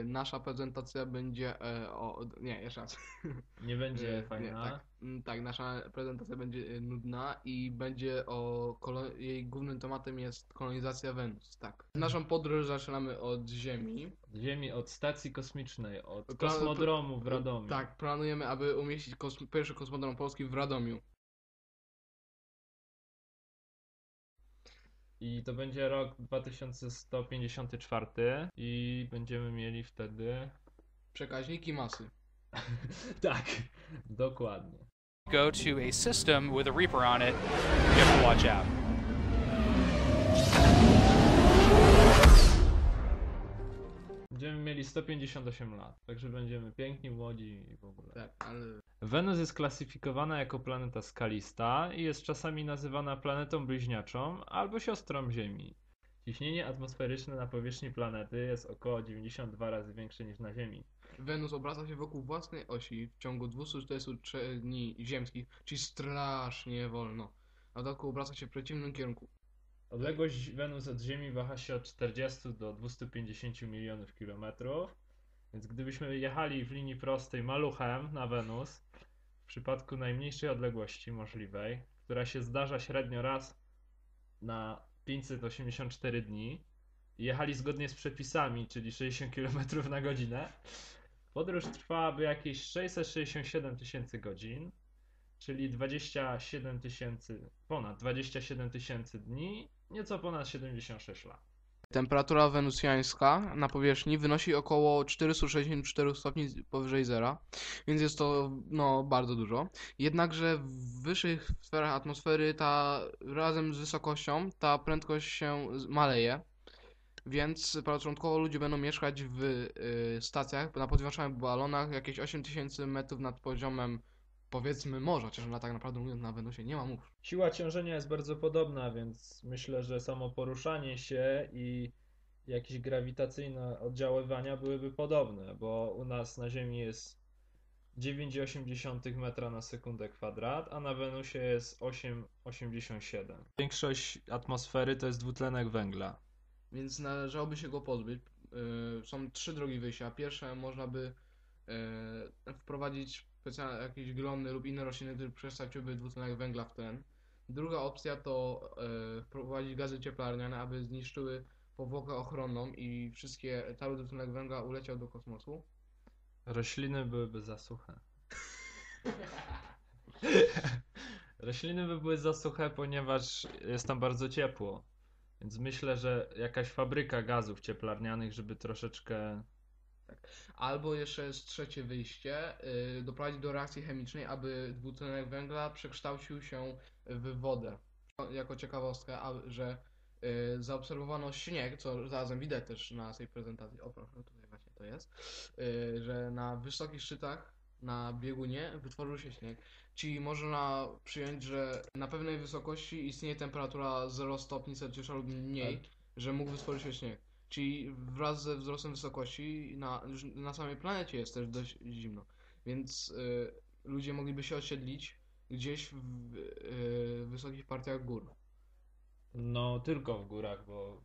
y, nasza prezentacja będzie e, o... Nie, jeszcze raz. Nie będzie E, fajna. Nie, tak, Mm, tak, nasza prezentacja będzie y, nudna i będzie o... Jej głównym tematem jest kolonizacja Wenus, tak. Naszą podróż zaczynamy od Ziemi. Ziemi od stacji kosmicznej, od kosmodromu w Radomiu. Tak, planujemy, aby umieścić kosm... pierwszy kosmodrom Polski w Radomiu. I to będzie rok 2154 i będziemy mieli wtedy... Przekaźniki masy. tak, dokładnie. go to a system with a Reaper on it, you have to watch out. Będziemy mieli 158 lat, także będziemy piękni, młodzi i w ogóle. Tak, ale... Wenus jest klasyfikowana jako planeta skalista i jest czasami nazywana planetą bliźniaczą albo siostrą Ziemi. Ciśnienie atmosferyczne na powierzchni planety jest około 92 razy większe niż na Ziemi. Wenus obraca się wokół własnej osi w ciągu 243 dni ziemskich, czyli strasznie wolno. A w dodatku obraca się w przeciwnym kierunku. Odległość Wenus od Ziemi waha się od 40 do 250 milionów kilometrów, więc gdybyśmy jechali w linii prostej maluchem na Wenus, w przypadku najmniejszej odległości możliwej, która się zdarza średnio raz na 584 dni, jechali zgodnie z przepisami, czyli 60 km na godzinę, podróż trwałaby jakieś 667 tysięcy godzin, czyli 27 tysięcy, ponad 27 tysięcy dni, nieco ponad 76 lat. Temperatura wenusjańska na powierzchni wynosi około 464 stopni powyżej zera, więc jest to no bardzo dużo. Jednakże w wyższych sferach atmosfery ta razem z wysokością ta prędkość się maleje. Więc początkowo ludzie będą mieszkać w y, stacjach na podwieszanych balonach jakieś 8000 metrów nad poziomem powiedzmy morza, chociaż na tak naprawdę mówiąc na Wenusie nie ma mórz. Siła ciążenia jest bardzo podobna, więc myślę, że samo poruszanie się i jakieś grawitacyjne oddziaływania byłyby podobne, bo u nas na Ziemi jest 9,8 metra na sekundę kwadrat, a na Wenusie jest 8,87. Większość atmosfery to jest dwutlenek węgla. Więc należałoby się go pozbyć. Yy, są trzy drogi wyjścia. Pierwsze można by yy, wprowadzić specjalne jakieś glony lub inne rośliny, które przekształciłyby dwutlenek węgla w tlen. Druga opcja to yy, wprowadzić gazy cieplarniane, aby zniszczyły powłokę ochronną i wszystkie cały dwutlenek węgla uleciał do kosmosu. Rośliny byłyby za suche. Rośliny by były za suche, ponieważ jest tam bardzo ciepło. Więc myślę, że jakaś fabryka gazów cieplarnianych, żeby troszeczkę. Albo jeszcze jest trzecie wyjście, yy, doprowadzić do reakcji chemicznej, aby dwutlenek węgla przekształcił się w wodę. Jako ciekawostkę, a, że yy, zaobserwowano śnieg, co zarazem widać też na tej prezentacji, o proszę, tutaj właśnie to jest, yy, że na wysokich szczytach na biegunie wytworzył się śnieg. Czyli można przyjąć, że na pewnej wysokości istnieje temperatura 0 stopni Celsjusza lub mniej, że mógł wytworzyć się śnieg. Czyli wraz ze wzrostem wysokości na, już na samej planecie jest też dość zimno. Więc y, ludzie mogliby się osiedlić gdzieś w y, wysokich partiach gór. No, tylko w górach, bo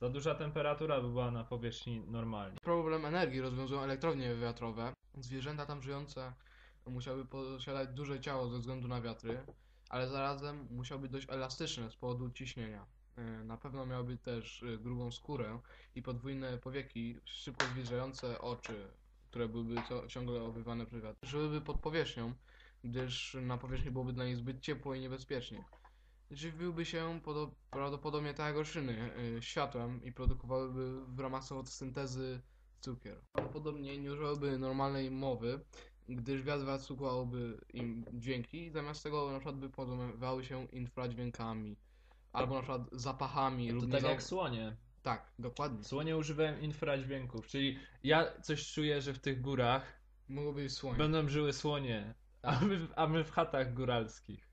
za duża temperatura by była na powierzchni normalnie. Problem energii rozwiązują elektrownie wiatrowe. Zwierzęta tam żyjące musiały posiadać duże ciało ze względu na wiatry, ale zarazem musiały być dość elastyczne z powodu ciśnienia. Y, Na pewno miałyby też y, grubą skórę i podwójne powieki, szybko zwilżające oczy, które byłyby ciągle obywane przez wiatr. Żyłyby pod powierzchnią, gdyż na powierzchni byłoby dla nich zbyt ciepło i niebezpiecznie. Żywiłby się podo- prawdopodobnie tak jak rośliny, y, światłem i produkowałyby w ramach fotosyntezy cukier. Prawdopodobnie nie używałyby normalnej mowy, gdyż wiatr zasłuchałby im dźwięki, zamiast tego na przykład by porozumiewały się infradźwiękami, albo na przykład zapachami To lub tak nieza- jak słonie. Tak, dokładnie. Słonie używają infradźwięków, czyli ja coś czuję, że w tych górach Mogłoby być słoń. będą żyły słonie, a my, a my w chatach góralskich.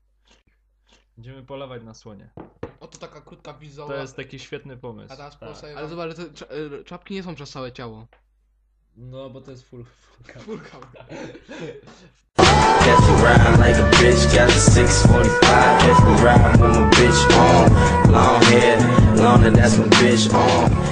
Będziemy polować na słonie. Oto taka krótka wizowa. To jest taki świetny pomysł. A teraz Tak. Ale zobacz, te cza- y, czapki nie są przez całe ciało. No, bo to jest full, full cover. Czwórka. Left around like a bitch, got the 645. Left around with my bitch on. Long hair, longer, that's my bitch on.